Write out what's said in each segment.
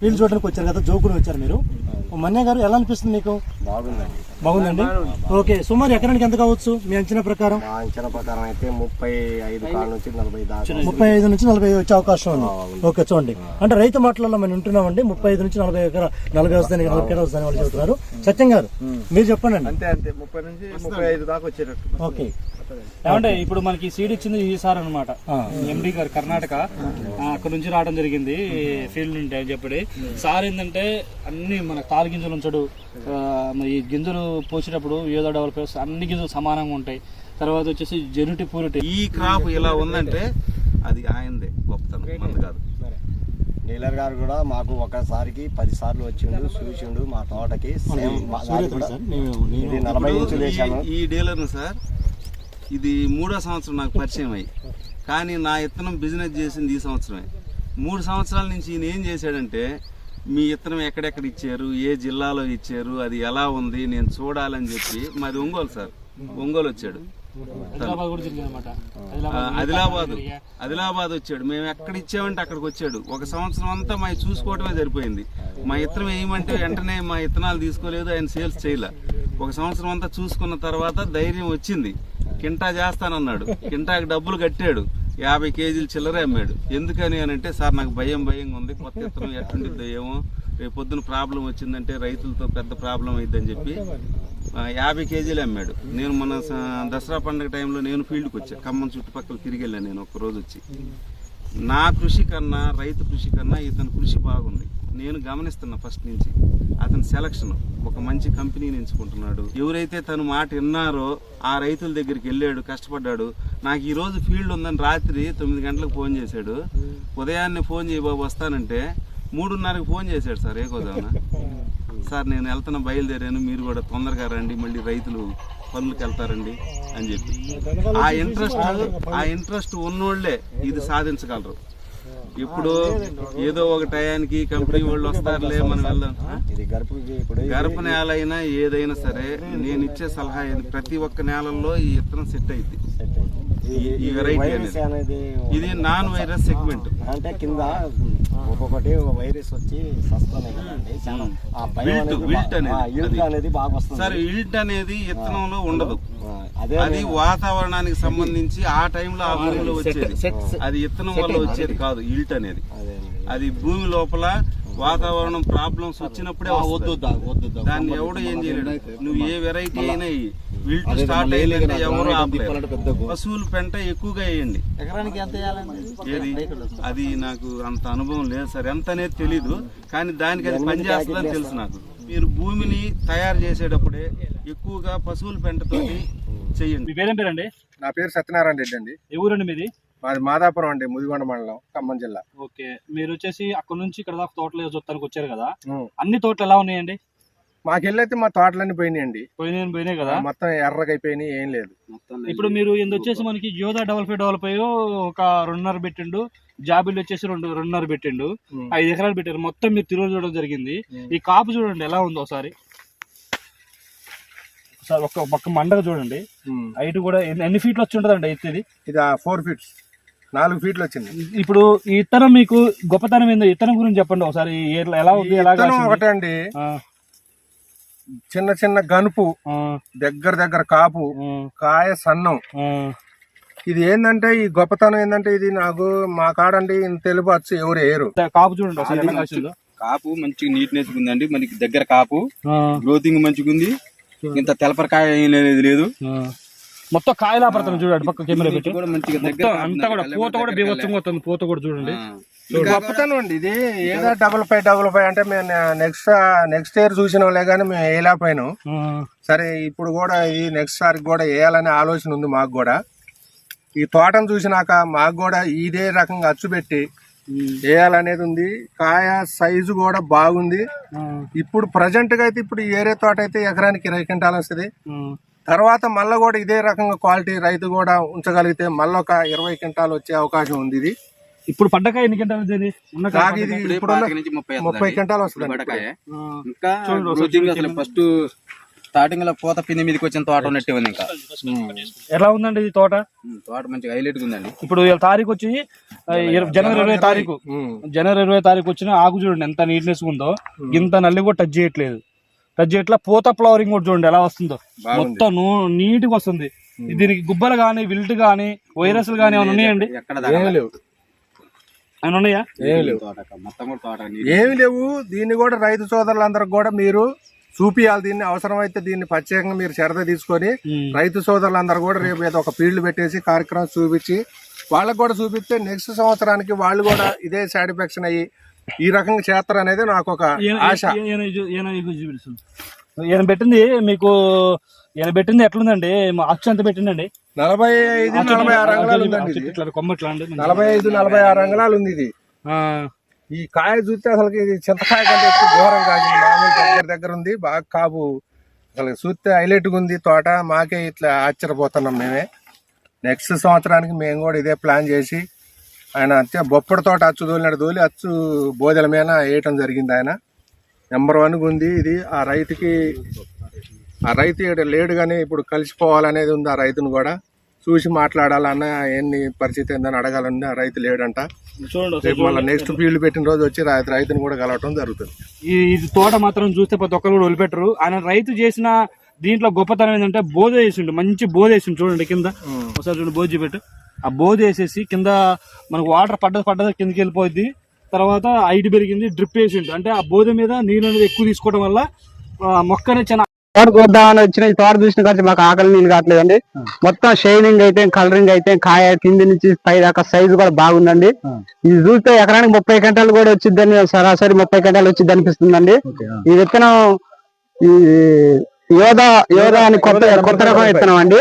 Field చూడడానికి వచ్చారు కదా జోకుని వచ్చారు మీరు. మన్య గారు ఎలా అనిపిస్తుంది మీకు? బాగుందండి. బాగుందండి? ఓకే సుమారు ఎకరానికి ఎంత కావచ్చు మీ అంచనా ప్రకారం? మా అంచనా ప్రకారం అయితే ముప్పై ఐదు నుంచి నలభై దాకా ముప్పై ఐదు నుంచి నలభై వచ్చే అవకాశం ఉంది. ఓకే చూడండి. అంటే రైతు మాటలలో మనం వింటున్నామండి ముప్పై ఐదు నుంచి నలభై ఎకరా నలభై వస్తాయి నలభై ఎకరా వస్తాయని వాళ్ళు చెబుతున్నారు. సత్యం గారు మీరు చెప్పండి. అంతే అంతే. ముప్పై నుంచి ముప్పై ఐదు దాకా వచ్చేటట్టు. ఓకే. ఏమంటే ఇప్పుడు మనకి సీడ్ ఇచ్చింది ఈ సార్ అనమాట ఎండి గారు కర్ణాటక. అక్కడ నుంచి రావడం జరిగింది. ఫీల్డ్ నుండి అని చెప్పి. సార్ ఏంటంటే అన్ని మన తాలు గింజలు ఉంచడు. మరి ఈ గింజలు పోసేటప్పుడు ఏదో డెవలప్ అన్ని గింజలు సమానంగా ఉంటాయి. తర్వాత వచ్చేసి జెనుటి పూరిటీ. ఈ క్రాప్ ఇలా ఉందంటే అది ఆయనదే గొప్పతనం. మంది కాదు. డీలర్ గారు కూడా మాకు ఒకసారికి పది సార్లు వచ్చిండు చూసిండు మా తోటకి. నలభై ఇంచులు వేసాము ఈ డీలర్ను సార్ ఇది మూడో సంవత్సరం నాకు పరిచయం అయ్యి. కానీ నా ఇత్తనం బిజినెస్ చేసింది ఈ సంవత్సరమే. మూడు సంవత్సరాల నుంచి ఈయన ఏం చేశాడంటే మీ ఇత్తనం ఎక్కడెక్కడ ఇచ్చారు ఏ జిల్లాలో ఇచ్చారు అది ఎలా ఉంది నేను చూడాలని చెప్పి మాది ఒంగోలు సార్. ఒంగోలు వచ్చాడు. ఆదిలాబాద్ ఆదిలాబాద్ వచ్చాడు. మేము ఎక్కడ ఇచ్చామంటే అక్కడికి వచ్చాడు. ఒక సంవత్సరం అంతా మా చూసుకోవటమే సరిపోయింది. మా ఇత్తనం వేయమంటే వెంటనే మా ఇత్తనాలు తీసుకోలేదు ఆయన సేల్స్ చేయలే. ఒక సంవత్సరం అంతా చూసుకున్న తర్వాత ధైర్యం వచ్చింది. కింటా చేస్తానన్నాడు. కింటాకి డబ్బులు కట్టాడు. యాభై కేజీలు చిల్లరే అమ్మాడు. ఎందుకని అని అంటే సార్ నాకు భయం భయంగా ఉంది. కొత్త ఇత్తనం ఎట్టుండిద్దో ఏమో. రేపు పొద్దున ప్రాబ్లం వచ్చిందంటే రైతులతో పెద్ద ప్రాబ్లం అయిద్దని చెప్పి యాభై కేజీలు అమ్మాడు. నేను మన స- దసరా పండుగ టైంలో నేను ఫీల్డ్కి వచ్చా. ఖమ్మం చుట్టుపక్కల తిరిగి వెళ్ళాను నేను ఒక రోజు వచ్చి. నా కృషి కన్నా రైతు కృషి కన్నా ఇతని కృషి బాగుంది. నేను గమనిస్తున్నా ఫస్ట్ నుంచి అతని సెలక్షన్ ఒక మంచి కంపెనీని ఎంచుకుంటున్నాడు. ఎవరైతే తను మాట విన్నారో ఆ రైతుల దగ్గరికి వెళ్ళాడు కష్టపడ్డాడు. నాకు ఈరోజు ఫీల్డ్ ఉందని రాత్రి తొమ్మిది గంటలకు ఫోన్ చేశాడు. ఉదయాన్నే ఫోన్ చేయి బాబు వస్తానంటే మూడున్నరకు ఫోన్ చేశాడు సార్ ఏ గోదావన సార్ నేను వెళ్తున్నా బయలుదేరాను. మీరు కూడా తొందరగా రండి మళ్ళీ రైతులు పనులకు వెళ్తారండి అని చెప్పి. ఆ ఇంట్రెస్ట్ ఆ ఇంట్రెస్ట్ ఉన్నోళ్ళే ఇది సాధించగలరు. ఇప్పుడు ఏదో ఒక టయానికి కంపెనీ వాళ్ళు వస్తారులే మనం వెళ్దాం. గర్భ నేల అయినా ఏదైనా సరే నేను ఇచ్చే సలహా ప్రతి ఒక్క నేలల్లో ఈ ఇత్తనం సెట్ అయింది. ఈ- వైరస్ అనేది. ఇది నాన్ వైరస్ సెగ్మెంట్. అంటే కింద ఒక్కొక్కటి వైరస్ వచ్చి సస్తున్నాయి అనేది బాగా వస్తుంది. సార్ ఇల్ట్ అనేది ఇత్తనంలో ఉండదు. అదే వాతావరణానికి సంబంధించి ఆ టైంలో ఆ భూమిలో వచ్చేది. అది ఇత్తనం వల్ల వచ్చేది కాదు ఇల్ట్ అనేది. అదే భూమి లోపల వాతావరణం ప్రాబ్లమ్స్ వచ్చినప్పుడే వస్తుంది. దాన్ని ఎవడు ఏం చేయలేడు. నువ్వు ఏ వెరైటీ అయినా విల్ట్ స్టార్ట్ అయ్యిందంటే ఎవరు పశువుల పెంట ఎక్కువగా వేయండి. ఎకరానికి ఎంత ఏది? అది నాకు అంత అనుభవం లేదు సార్. ఎంత అనేది తెలీదు. కానీ దానికి అది పనిచేస్తుందని తెలుసు నాకు. మీరు భూమిని తయారు చేసేటప్పుడే ఎక్కువగా పశువుల పెంటతోటి చెయ్యండి. మీ పేరేం పేరండి? నా పేరు సత్యనారాయణ రెడ్డి అండి. ఏ ఊరండి మీది? మాది మాదాపురం అండి ముదిగొండ మండలం ఖమ్మం జిల్లా. ఓకే. మీరు వచ్చేసి అక్కడ నుంచి ఇక్కడ దాకా తోటలు చూడటానికి వచ్చారు కదా. అన్ని తోటలు ఎలా ఉన్నాయండి? మాకెళ్ళైతే మా తోటలన్నీ పోయినాయండి. పోయినాయి పోయినాయి కదా? మొత్తం ఎర్రగా అయిపోయినాయి ఏం లేదు. ఇప్పుడు మీరు ఇది వచ్చేసి మనకి యోధా డబల్ ఫైవ్ డబల్ ఫైవ్ ఒక రెండున్నర పెట్టిండు జాబిల్ వచ్చేసి రెండు రెండున్నర పెట్టిండు. ఐదు ఎకరాలు పెట్టారు. మొత్తం మీరు తిరుగు చూడడం జరిగింది. ఈ కాపు చూడండి ఎలా ఉందో ఒకసారి. సార్ ఒక పక్క మండగ చూడండి. హైట్ కూడా ఎన్ని- ఫీట్లు వచ్చి ఉంటుందండి ఎత్తు ఇది? ఇది ఫోర్ ఫీట్స్ నాలుగు ఫీట్లు వచ్చింది. ఇప్పుడు ఈ ఇత్తనం మీకు గొప్పతనం ఏందో ఇత్తనం గురించి చెప్పండి ఒకసారి. ఎలా ఉంది ఎలా? ఒకటే అండి. చిన్న చిన్న గనుపు దగ్గర దగ్గర కాపు కాయ సన్నం. ఇది ఏంటంటే ఈ గొప్పతనం ఏంటంటే ఇది నాకు మా కాడండి తెలుపు వచ్చి ఎవరు వేయరు. కాపు చూడండి. కాపు మంచిగా నీట్నెస్ ఉందండి. మనకి దగ్గర కాపు గ్రోతింగ్ మంచిగా ఉంది ఇంత తెలపరకాయ ఏం లేదు. మొత్తం కాయలా పడుతుంది చూడండి పక్క కెమెరా పెట్టి. మొత్తం అంతా కూడా పూత కూడా బీభత్సంగా వస్తుంది పూత కూడా చూడండి. ఇది గొప్పతనం అండి ఇది ఏదో డబుల్ ఫైవ్ డబుల్ ఫైవ్ అంటే మేము నెక్స్ట్ నెక్స్ట్ ఇయర్ చూసిన వాళ్ళే కానీ మేము వేయలేకపోయాను. సరే ఇప్పుడు కూడా ఈ నెక్స్ట్ సారికి కూడా వేయాలనే ఆలోచన ఉంది మాకు కూడా. ఈ తోటను చూసినాక మాకు కూడా ఇదే రకంగా అచ్చు పెట్టి వేయాలనేది ఉంది. కాయ సైజు కూడా బాగుంది. ఇప్పుడు ప్రజెంట్గా అయితే ఇప్పుడు ఏరే తోట అయితే ఎకరానికి ఇరవై క్వింటాలు వస్తుంది. తర్వాత మళ్ళీ కూడా ఇదే రకంగా క్వాలిటీ రైతు కూడా ఉంచగలిగితే మళ్ళీ ఒక ఇరవై క్వింటాలు వచ్చే అవకాశం ఉంది ఇది. ఇప్పుడు పడ్డకాయ ఎన్ని నాకు ఇది? ఇప్పుడు పాతిక నుంచి ముప్పై ముప్పై క్వింటాలు వస్తుంది ఇంకా ఫస్ట్ స్టార్టింగ్లో పూత పిండి మీదకి వచ్చిన తోట ఉన్నట్టే ఉంది ఇంకా. ఎలా ఉందండి ఈ తోట? తోట మంచిగా హైలైట్ ఉందండి. ఇప్పుడు ఇవాళ తారీఖు వచ్చి ఇర- జనవరి ఇరవై తారీఖు. జనవరి ఇరవై తారీఖు వచ్చిన ఆకు చూడండి ఎంత నీట్నెస్ ఉందో. ఇంత నల్లి కూడా టచ్ చేయట్లేదు. టచ్ చేయట్లా పూత ఫ్లవరింగ్ కూడా చూడండి ఎలా వస్తుందో. మొత్తం నూ- నీట్గా వస్తుంది. దీనికి గుబ్బలు కానీ విల్ట్ కానీ వైరస్లు కానీ ఏమైనా ఉన్నాయండి? ఎక్కడ దాకా? లేవు. ఏమైనా ఉన్నాయా? తోట మొత్తం కూడా తోట ఏమి లేవు. దీన్ని కూడా రైతు సోదరులందరికి కూడా మీరు చూపియాలి దీన్ని అవసరమైతే దీన్ని ప్రత్యేకంగా మీరు శ్రద్ధ తీసుకొని రైతు సోదరులందరూ కూడా రేపు ఏదో ఒక ఫీల్డ్ పెట్టేసి కార్యక్రమం చూపించి వాళ్ళకు కూడా చూపిస్తే నెక్స్ట్ సంవత్సరానికి వాళ్ళు కూడా ఇదే సాటిస్ఫాక్షన్ అయ్యి ఈ రకంగా చేస్తారు అనేది నాకు ఒక ఆశ. ఈయన పెట్టింది మీకు ఈయన పెట్టింది ఎట్లుందండి? అచ్చు ఎంత పెట్టిందండి. నలభై ఐదు నలభై ఆరు అంగళాలు ఉందండి నలభై ఐదు నలభై ఆరు అంగళాలు ఉంది ఇది. ఈ కాయ చూస్తే అసలు ఇది చింతకాయ కంటే ఎక్కువ ఘోరం కాదు. మామూలు దగ్గర దగ్గర ఉంది బాగా కాపు. అసలు చూస్తే హైలైట్గా ఉంది తోట. మాకే ఇట్లా ఆశ్చర్యపోతున్నాం మేమే. నెక్స్ట్ సంవత్సరానికి మేము కూడా ఇదే ప్లాన్ చేసి ఆయన అంతే బొప్పడి తోట అచ్చు దోలినాడు దోలి అచ్చు బోధల మీద వేయటం జరిగింది ఆయన. నెంబర్ వన్ ఉంది ఇది. ఆ రైతుకి ఆ రైతు లేడు కానీ ఇప్పుడు కలిసిపోవాలనేది ఉంది ఆ రైతును కూడా. చూసి మాట్లాడాలన్న ఎన్ని పరిస్థితి ఏందని అడగాలని ఆ రైతు లేడంట. రేపు మళ్ళీ నెక్స్ట్ ఫీల్డ్ పెట్టిన రోజు వచ్చి రైతు రైతుని కూడా కలవటం జరుగుతుంది. ఈ ఇది తోట మాత్రం చూస్తే ప్రతి ఒక్కరు కూడా వదిలిపెట్టరు. ఆయన రైతు చేసిన దీంట్లో గొప్పతనం ఏంటంటే బోధ వేసిండు మంచి బోధ వేసిండు చూడండి కింద. ఒకసారి చూడండి బోధ చూపెట్టు. ఆ బోధ వేసేసి కింద మనకు వాటర్ పడ్డది పడ్డది కిందకి వెళ్ళిపోద్ది. తర్వాత హైట్ పెరిగింది డ్రిప్ వేసిండు. అంటే ఆ బోధ మీద నీళ్ళు అనేది ఎక్కువ తీసుకోవడం వల్ల ఆ, మొక్క అనేది చాలా తోట కోద్దామని వచ్చిన ఈ తోట చూసిన కానీ మాకు ఆకలి నీళ్ళు కావట్లేదండి. మొత్తం షైనింగ్ అయితే కలరింగ్ అయితే కాయ కింది నుంచి పై దాకా సైజు కూడా బాగుందండి. ఇది చూస్తే ఎకరానికి ముప్పై గంటలు కూడా వచ్చిందని సరాసరి ముప్పై గంటలు వచ్చింది అనిపిస్తుందండి. ఈ విత్తనం ఈ యోధా యోధా అని కొత్త కొత్త రకం విత్తనం అండి.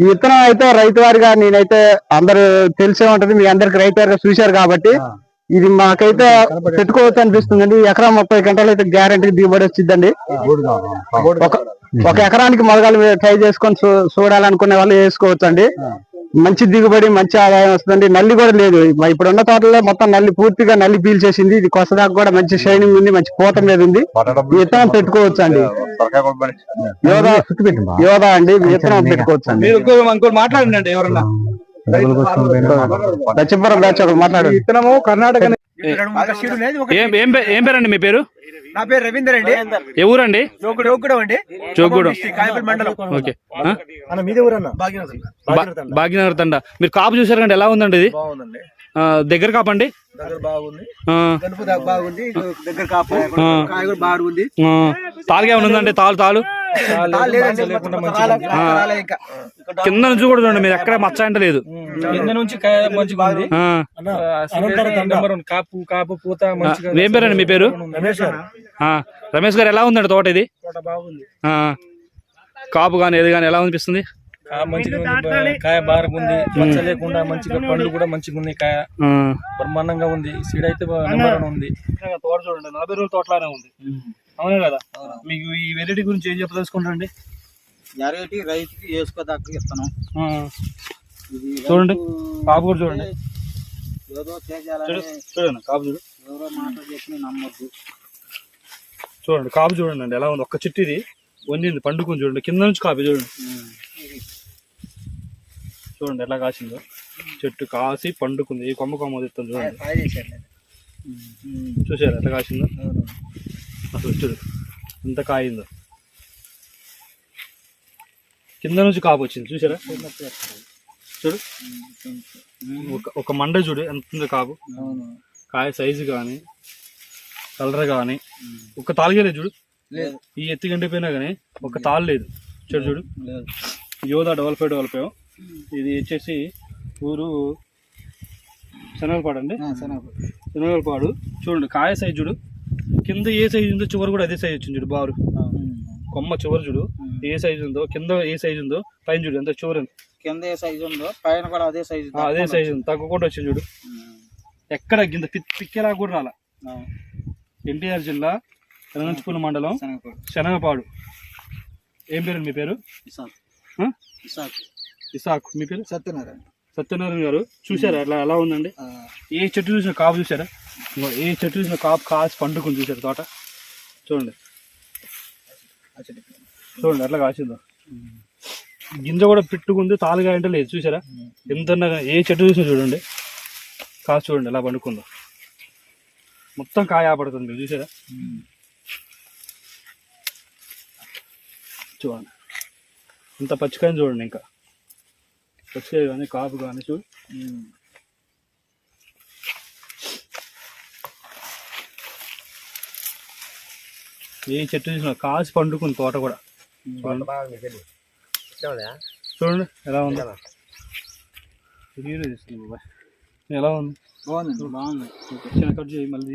ఈ విత్తనం అయితే రైతు వారిగా నేనైతే అందరు తెలిసే ఉంటది మీ అందరికి రైతు వారిగా చూశారు కాబట్టి. ఇది మాకైతే పెట్టుకోవచ్చు అనిపిస్తుందండి ఎకరా ముప్పై గంటలు అయితే గ్యారంటీ దిగుబడి వచ్చిందండి ఒక ఒక ఎకరానికి మొదలు ట్రై చేసుకొని చూ- చూడాలనుకునే వాళ్ళు వేసుకోవచ్చు అండి. మంచి దిగుబడి మంచి ఆదాయం వస్తుందండి. నల్లి కూడా లేదు. మ- ఇప్పుడు ఉన్న తోటలో మొత్తం నల్లి పూర్తిగా నల్లి పీల్చేసింది. ఇది కొసదాకా కూడా మంచి షైనింగ్ ఉంది మంచి పూత మీద ఉంది. విత్తనం పెట్టుకోవచ్చు అండి. యోధా యోధా అండి విత్తనం పెట్టుకోవచ్చు అండి. మాట్లాడండి ఎవరన్నా. లక్ష్మీపురం బ్యాచ్ ఒకరు మాట్లాడు. విత్తనము కర్ణాటక ఏం ఏం పే- ఏం పేరండి మీ పేరు? నా పేరు రవీందర్ అండి. ఏ ఊరండి? జోగుడు అండి. జోగూడెం. మండలం. ఓకే. ఆ? అన్న మీదే ఊరన్న? భాగ్యనగర్. తండ. మీరు కాపు చూసారు కండి ఎలా ఉందండి ఇది? దగ్గర కాపండి. తాలుగా ఉందండి? తాలు తాలు కింద నుంచి కూడా చూడండి మీరు ఎక్కడ మచ్చ అంటే లేదు కింద నుంచి కాపు కాపు పూత మంచిగా ఏం పేరండి మీ పేరు? రమేష్ గారు. ఆ, రమేష్ గారు ఎలా ఉందండి తోట ఇది? తోట బాగుంది. ఆ, కాపు కానీ ఏది కానీ ఎలా అనిపిస్తుంది? మంచిగా ఉంది కాయ బాగా ఉంది మచ్చ లేకుండా మంచిగా పండ్లు కూడా మంచిగా ఉంది కాయ బ్రహ్మాండంగా ఉంది. సీడ్ అయితే ఉంది. తోట చూడండి నలభై రోజుల తోటలానే ఉంది. అవునా కదా? మీకు ఈ వెరైటీ గురించి ఏం చెప్పదలుచుకుంటారండి? వెరైటీ రైతుకి వేసుకోదాకా ఇస్తున్నాం ఆ, చూడండి కాపు కూడా చూడండి. ఏదో చూడండి కాపు చూడు. ఎవరో మాట చెప్పి నమ్మొద్దు. చూడండి కాపు చూడండి ఎలా ఉంది? ఒక్క చెట్టు ఇది. వండింది పండుకొని చూడండి కింద నుంచి కాపు చూడండి. చూడండి ఎలా కాసిందో. చెట్టు కాసి పండుకుంది. ఈ కొమ్మ కొమ్మ తెస్తాను చూడండి. చూసారా ఎంత కాసిందో? అసలు చూడు ఎంత కాయిందో. కింద నుంచి కాపు వచ్చింది. చూసారా? చూడు. ఒక మండ చూడు ఎంత ఉందో కాపు. కాయ సైజు కానీ కలర్ కానీ ఒక లేదు చూడు. ఈ ఎత్తి గంటిపోయినా కానీ ఒక తాళ్ళు లేదు. చూడు చూడు. యోధా ఫైవ్ డబల్ ఫైవ్ ఇది వచ్చేసి ఊరు శనగలపాడు అండి? శనగలపాడు. చూడండి కాయ సైజు చూడు. కింద ఏ సైజు ఉందో చివరి కూడా అదే సైజు వచ్చింది చూడు బారు. కొమ్మ చివరి చూడు. ఏ సైజు ఉందో కింద ఏ సైజు ఉందో పైన చూడు ఎంత చివరి. కింద ఏ సైజు ఉందో పైన కూడా అదే సైజు అదే సైజు ఉంది తగ్గకుండా వచ్చింది చూడు. ఎక్కడ కింద పిక్ పిక్కేలా కూడా రాలా. ఎన్టీఆర్ జిల్లా తెలంగాణ మండలం శనగపాడు ఏం పేరు మీ పేరు? ఆ? ఇసాక్. మీ పేరు? సత్యనారాయణ. సత్యనారాయణ గారు. చూసారా అట్లా ఎలా ఉందండి? ఏ చెట్టు చూసిన కాపు చూసారా ఏ చెట్టు చూసిన కాపు కాసి పండుకొని చూసారు తోట. చూడండి. చూడండి ఎట్లా కాసిందో. గింజ కూడా పిట్టుకుంది తాలుగా అంటే లేదు. చూసారా ఎంత ఏ చెట్టు చూసినా చూడండి. కాసు చూడండి ఎలా పండుకుందో. మొత్తం కాయ ఆపడుతుంది మీరు చూసారా చూడండి. ఇంత పచ్చికాయని చూడండి ఇంకా. పచ్చికాయ కానీ కాపు కానీ చూడు ఏ చెట్టు చూసినా కాసి పండుకుంది తోట కూడా. చూడండి ఎలా ఉంది? ఎలా ఉంది? బాగుంది బాగుంది. చిన్న కట్ చేయి మళ్ళీ.